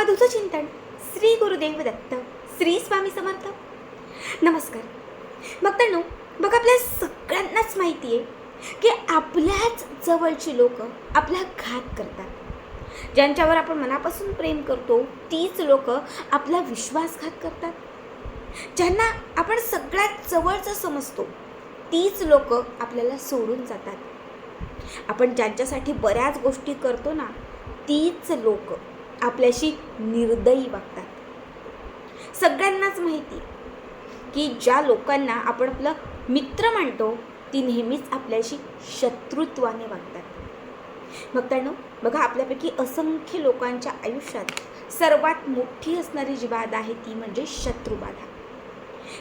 अवधूत चिंतन श्री गुरुदेव दत्त श्री स्वामी समर्थ. नमस्कार. भक्तांनो बघ आपल्या सगळ्यांनाच माहिती आहे की आपल्याच जवळची लोक आपला घात करतात. ज्यांच्यावर आपण मनापासून प्रेम करतो तीच लोक आपला विश्वासघात करतात. ज्यांना आपण सगळ्यात जवळचं समजतो तीच लोक आपल्याला सोडून जातात. आपण ज्यांच्यासाठी बऱ्याच गोष्टी करतो ना तीच लोक. आपल्याशी निर्दयी वागतात. सगळ्यांनाच माहिती की ज्या लोकांना आपण आपलं मित्र मानतो ती नेहमीच आपल्याशी शत्रुत्वाने वागतात. भक्तांनो बघा आपल्यापैकी असंख्य लोकांच्या आयुष्यात सर्वात मोठी असणारी जी बाधा आहे ती म्हणजे शत्रुबाधा.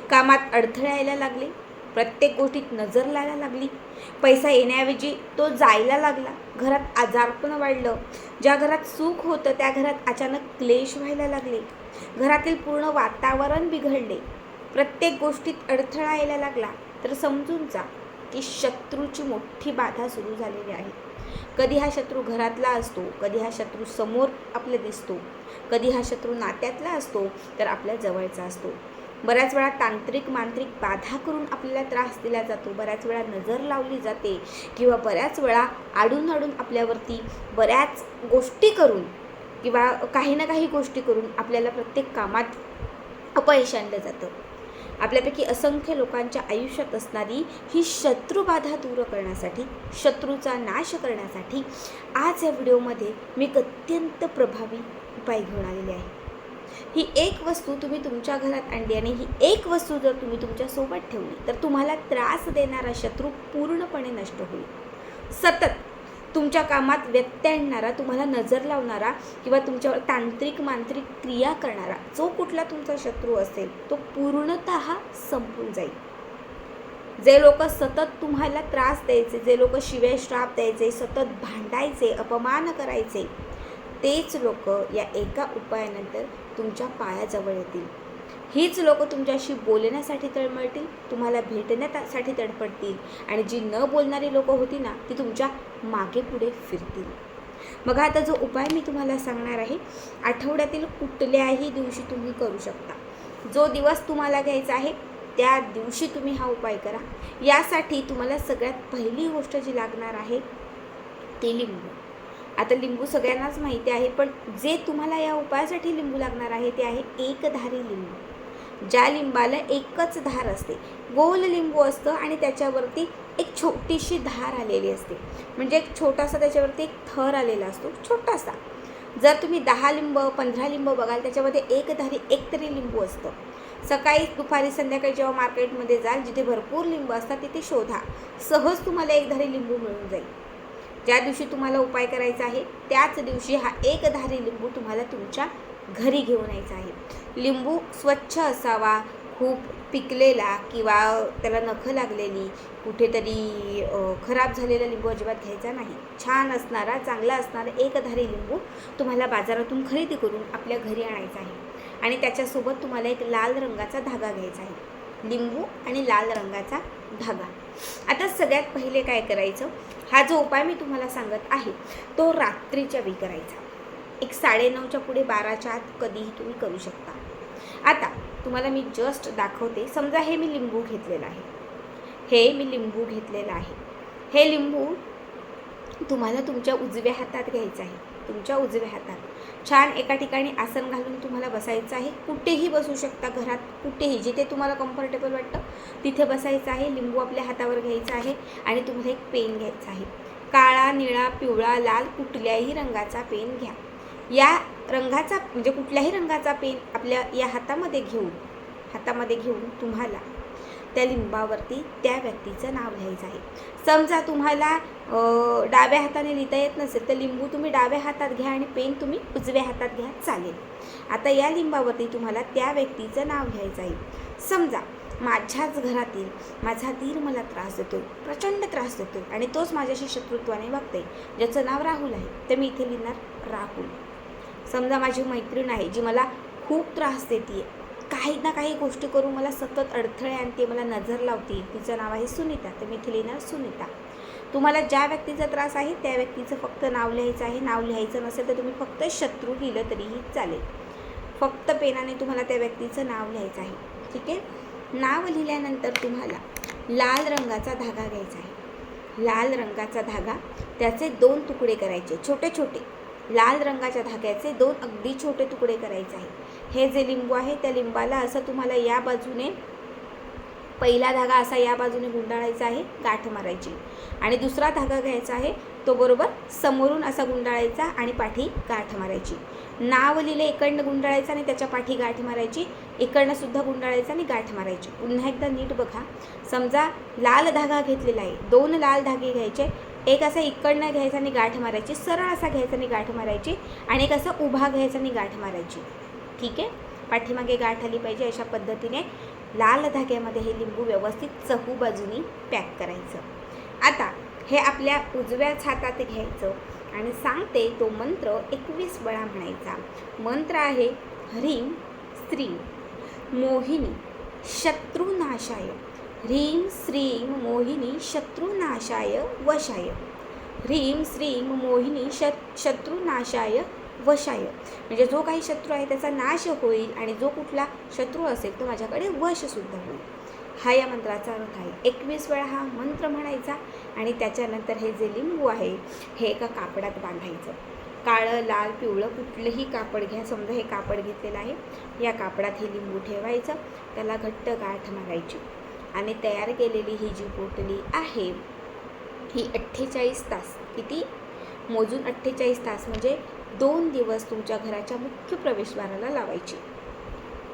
कामात अडथळा यायला लागले प्रत्येक गोष्टीत नजर लागायला लागली. पैसा येण्याऐवजी तो जायला लागला. घरात आजारपण वाढलं. ज्या घरात सुख होतं त्या घरात अचानक क्लेश व्हायला लागले. घरातील पूर्ण वातावरण बिघडले. प्रत्येक गोष्टीत अडथळा यायला लागला. तर समजून जा की शत्रूची मोठी बाधा सुरू झालेली आहे. कधी हा शत्रू घरातला असतो कधी हा शत्रू समोर आपल्या दिसतो. कधी हा शत्रू नात्यातला असतो तर आपल्या जवळचा असतो. बऱ्याच वेळा तांत्रिक मांत्रिक बाधा करून आपल्याला त्रास दिला जातो. बऱ्याच वेळा नजर लावली जाते किंवा बऱ्याच वेळा आडून आडून आपल्यावरती बऱ्याच गोष्टी करून किंवा काही ना काही गोष्टी करून आपल्याला प्रत्येक कामात अपयश आणलं जातं. आपल्यापैकी असंख्य लोकांच्या आयुष्यात असणारी ही शत्रुबाधा दूर करण्यासाठी शत्रूचा नाश करण्यासाठी आज या व्हिडिओमध्ये मी अत्यंत प्रभावी उपाय घेऊन आलेले आहे. ही एक वस्तू तुम्ही तुमच्या घरात आणली आणि ही एक वस्तू जर तुम्ही तुमच्यासोबत ठेवली तर तुम्हाला त्रास देणारा शत्रू पूर्णपणे नष्ट होईल. सतत तुमच्या कामात व्यत्यय आणणारा तुम्हाला नजर लावणारा किंवा तुमच्यावर तांत्रिक मांत्रिक क्रिया करणारा जो कुठला तुमचा शत्रू असेल तो पूर्णत संपून जाईल. जे लोक सतत तुम्हाला त्रास द्यायचे जे लोक शिवे श्राप द्यायचे सतत भांडायचे अपमान करायचे तेच लोक या एका उपायानंतर तुमच्या पायाजवळ येतील. हीच लोक तुमच्याशी बोलण्यासाठी तळमळतील तुम्हाला भेटण्यासाठी तडफडतील आणि जी न बोलणारी लोक होती ना ती तुमच्या मागे पुढे फिरतील. मग आता जो उपाय मी तुम्हाला सांगणार आहे आठवड्यातील कुठल्याही दिवशी तुम्ही करू शकता. जो दिवस तुम्हाला घ्यायचा आहे त्या दिवशी तुम्ही हा उपाय करा. यासाठी तुम्हाला सगळ्यात पहिली गोष्ट जी लागणार आहे ते लिंबू आता लिंबू सगळ्यांनाच माहिती आहे पण जे तुम्हाला या उपायासाठी लिंबू लागणार आहे ते आहे एकधारी लिंबू. ज्या लिंबाला एकच धार असते. गोल लिंबू असतं आणि त्याच्यावरती एक छोटीशी धार आलेली असते. म्हणजे एक छोटासा त्याच्यावरती एक थर आलेला असतो छोटासा. जर तुम्ही दहा लिंब पंधरा लिंब बघाल त्याच्यामध्ये एकधारी एकतरी एक तरी लिंबू असतं. सकाळी दुपारी संध्याकाळी जेव्हा मार्केटमध्ये जाल जिथे भरपूर लिंबू असतात तिथे शोधा. सहज तुम्हाला एकधारी लिंबू मिळून जाईल. ज्या दिवशी तुम्हाला उपाय करायचा आहे त्याच दिवशी हा एकधारी लिंबू तुम्हाला तुमच्या घरी घेऊन यायचा आहे. लिंबू स्वच्छ असावा खूप पिकलेला किंवा त्याला नखं लागलेली कुठेतरी खराब झालेला लिंबू अजिबात घ्यायचा नाही. छान असणारा चांगला असणारा एकधारी लिंबू तुम्हाला बाजारातून खरेदी करून आपल्या घरी आणायचा आहे. आणि त्याच्यासोबत तुम्हाला एक लाल रंगाचा धागा घ्यायचा आहे. लिंबू आणि लाल रंगाचा धागा. आता सगळ्यात पहिले काय करायचं? हा जो उपाय मी तुम्हाला सांगत आहे तो रात्रीच्या वेळी करायचा. एक साडेनऊच्या पुढे बाराच्या आत कधीही तुम्ही करू शकता. आता तुम्हाला मी जस्ट दाखवते. समजा हे मी लिंबू घेतलेलं आहे. हे मी लिंबू घेतलेलं आहे. हे लिंबू तुम्हाला तुमच्या उजव्या हातात घ्यायचं आहे. तुमच्या उजव्या हातात छान एका ठिकाणी आसन घालून तुम्हाला बसायचं आहे. कुठेही बसू शकता घरात कुठेही जिथे तुम्हाला कम्फर्टेबल वाटतं तिथे बसायचं आहे. लिंबू आपल्या हातावर घ्यायचा आहे आणि तुम्हाला एक पेन घ्यायचा आहे. काळा निळा पिवळा लाल कुठल्याही रंगाचा पेन घ्या. या रंगाचा म्हणजे कुठल्याही रंगाचा पेन आपल्या या हातामध्ये घेऊन हातामध्ये घेऊन तुम्हाला त्या लिंबावरती त्या व्यक्तीचं नाव लिहायचं आहे. समजा तुम्हाला डाव्या हाताने लिहिता येत नसेल तर लिंबू तुम्ही डाव्या हातात घ्या आणि पेन तुम्ही उजव्या हातात घ्या चालेल. आता या लिंबावरती तुम्हाला त्या व्यक्तीचं नाव लिहायचं आहे. समजा माझ्याच घरातील माझा धीर मला त्रास देतो प्रचंड त्रास देतो आणि तोच माझ्याशी शत्रुत्वाने वागतोय ज्याचं नाव राहुल आहे तर मी इथे लिहिणार राहुल. समजा माझी मैत्रीण आहे जी मला खूप त्रास देते काही ना काही गोष्टी करून मला सतत अडथळे आणते मला नजर लावते. तिचं नाव आहे सुनीता. तर मी इथे लिहिणार सुनीता. तुम्हाला ज्या व्यक्तीचा त्रास आहे त्या व्यक्तीचं फक्त नाव लिहायचं आहे. नाव लिहायचं नसेल तर तुम्ही फक्त शत्रू लिहिलं तरीही चालेल. फक्त पेनाने तुम्हाला त्या व्यक्तीचं नाव लिहायचं आहे. ठीक आहे? नाव लिहिल्यानंतर तुम्हाला लाल रंगाचा धागा घ्यायचा आहे. लाल रंगाचा धागा त्याचे दोन तुकडे करायचे छोटे छोटे लाल रंगाच्या धाग्याचे दोन अगदी छोटे तुकडे करायचे आहे. हे जे लिंबू आहे त्या लिंबाला असं तुम्हाला या बाजूने पहिला धागा असा या बाजूने गुंडाळायचा आहे गाठ मारायची. आणि दुसरा धागा घ्यायचा आहे तो बरोबर समोरून असा गुंडाळायचा आणि पाठी गाठ मारायची. नाव लिहिले इकडनं गुंडाळायचं आणि त्याच्या पाठी गाठ मारायची इकडनं सुद्धा गुंडाळायचं आणि गाठ मारायची. पुन्हा एकदा नीट बघा. समजा लाल धागा घेतलेला आहे दोन लाल धागे घ्यायचे एक असा इकडनं घ्यायचा आणि गाठ मारायची सरळ असा घ्यायचा आणि गाठ मारायची आणि एक असा उभा घ्यायचा आणि गाठ मारायची. ठीक आहे? पाठीमागे गाठ आली पाहिजे अशा पद्धतीने लाल धाग्यामध्ये हे लिंबू व्यवस्थित चहू बाजूनी पॅक करायचं. आता हे आपल्या उजव्याच हातात घ्यायचं आणि सांगते तो मंत्र एकवीस वेळा म्हणायचा. मंत्र आहे ह्रीम स्त्री मोहिनी शत्रुनाशाय. ह्रीम श्रीम मोहिनी शत्रुनाशाय वशाय. ह्रीम श्रीम मोहिनी शत शत्रुनाशाय वशाय म्हणजे जो काही शत्रू आहे त्याचा नाश होईल आणि जो कुठला शत्रू असेल तो माझ्याकडे वशसुद्धा होईल. हा या मंत्राचा अर्थ आहे. एकवीस वेळा हा मंत्र म्हणायचा आणि त्याच्यानंतर हे जे लिंबू आहे हे एका कापडात बांधायचं. काळं लाल पिवळं कुठलंही कापड घ्या. समजा हे कापड घेतलेलं आहे. या कापडात हे लिंबू ठेवायचं. त्याला घट्ट गाठ मारायची आणि तयार केलेली ही जी पोटली आहे ही अठ्ठेचाळीस तास. किती? मोजून अठ्ठेचाळीस तास. म्हणजे दोन दिवस तुमच्या घराच्या मुख्य प्रवेशद्वाराला लावायची.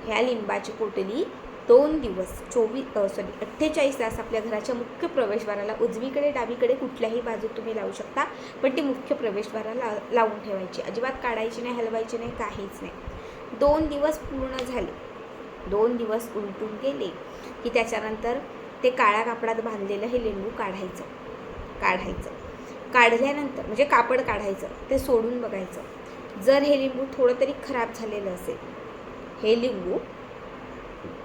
ह्या लिंबाची पोटली दोन दिवस चोवीस सॉरी अठ्ठेचाळीस तास आपल्या घराच्या मुख्य प्रवेशद्वाराला उजवीकडे डावीकडे कुठल्याही बाजूत तुम्ही लावू शकता पण ती मुख्य प्रवेशद्वाराला लावून ठेवायची. अजिबात काढायची नाही हलवायची नाही काहीच नाही. दोन दिवस पूर्ण झाले. दोन दिवस उलटून गेले की त्याच्यानंतर ते काळ्या कापडात बांधलेलं हे लिंबू काढायचं. काढायचं. काढल्यानंतर म्हणजे कापड काढायचं ते सोडून बघायचं. जर हे लिंबू थोडं तरी खराब झालेलं असेल हे लिंबू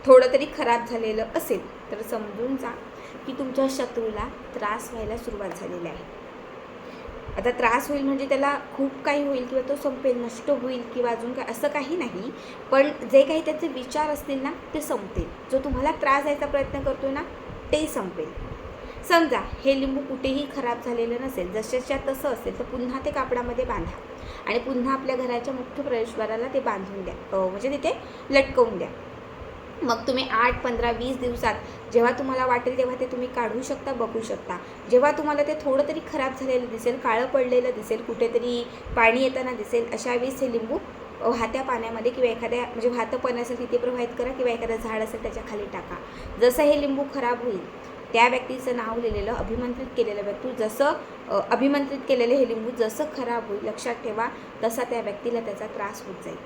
थोडं तरी खराब झालेलं असेल तर समजून जा की तुमच्या शत्रूला त्रास व्हायला सुरुवात झालेली आहे. आता त्रास होईल म्हणजे त्याला खूप काही होईल किंवा तो संपेल नष्ट होईल किंवा अजून काय असं काही नाही. पण जे काही त्याचे विचार असतील ना ते संपतील जो तुम्हाला त्रास द्यायचा प्रयत्न करतोय ना ते संपेल. समजा हे लिंबू कुठेही खराब झालेलं नसेल जशाच्या तसं असेल तर पुन्हा ते कापडामध्ये बांधा. आणि पुन्हा आपल्या घराच्या मुख्य प्रवेशद्वाराला ते बांधून द्या. म्हणजे तिथे लटकवून द्या. मग तुम्ही आठ पंधरा वीस दिवसात जेव्हा तुम्हाला वाटेल तेव्हा ते तुम्ही काढू शकता बघू शकता. जेव्हा तुम्हाला ते थोडं तरी खराब झालेलं दिसेल काळं पडलेलं दिसेल कुठेतरी पाणी येताना दिसेल अशा वेळेस हे लिंबू वाहत्या पाण्यामध्ये किंवा एखाद्या म्हणजे वाहतं पाणी असेल तिथे प्रवाहित करा किंवा एखादं झाड असेल त्याच्याखाली टाका. जसं हे लिंबू खराब होईल त्या व्यक्तीचं नाव लिहिलेलं अभिमंत्रित केलेलं व्यक्ती जसं अभिमंत्रित केलेले हे लिंबू जसं खराब होईल लक्षात ठेवा तसा त्या व्यक्तीला त्याचा त्रास होत जाईल.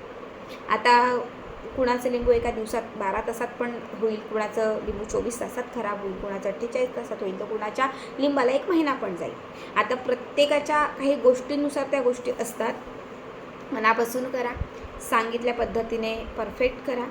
आता कुणाचं लिंबू एका दिवसात बारा तासात पण होईल कुणाचं लिंबू चोवीस तासात खराब होईल कुणाचं अठ्ठेचाळीस तासात होईल तर कुणाच्या लिंबाला एक महिना पण जाईल. आता प्रत्येकाच्या काही गोष्टींनुसार त्या गोष्टी असतात. मनापासून करा सांगितल्या पद्धतीने परफेक्ट करा.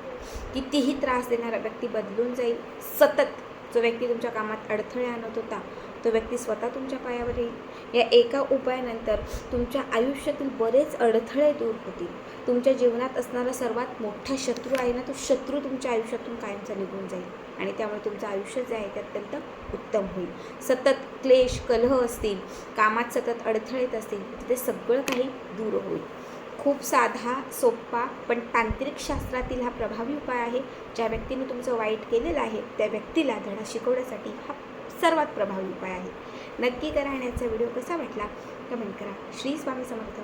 कितीही त्रास देणारा व्यक्ती बदलून जाईल सतत जो व्यक्ती तुमच्या कामात अडथळे आणत होता तो व्यक्ती स्वतः तुमच्या पायावर येईल. या एका उपायानंतर तुमच्या आयुष्यातील बरेच अडथळे दूर होतील. तुमच्या जीवनात असणारा सर्वात मोठा शत्रू आहे ना तो शत्रू तुमच्या आयुष्यातून कायमचा निघून जाईल. आणि त्यामुळे तुमचं आयुष्य जे आहे ते अत्यंत उत्तम होईल. सतत क्लेश कलह असतील कामात सतत अडथळे येत असतील तर ते सगळं काही दूर होईल. खूप साधा सोपा पण तांत्रिक शास्त्रातील हा प्रभावी उपाय आहे ज्या व्यक्तीने तुमचं वाईट केलेलं आहे त्या व्यक्तीला धडा शिकवण्यासाठी हा सर्वात प्रभावी उपाय आहे. नक्की करा आणि याचा व्हिडिओ कसा वाटला? कमेंट करा. श्री स्वामी समर्थ.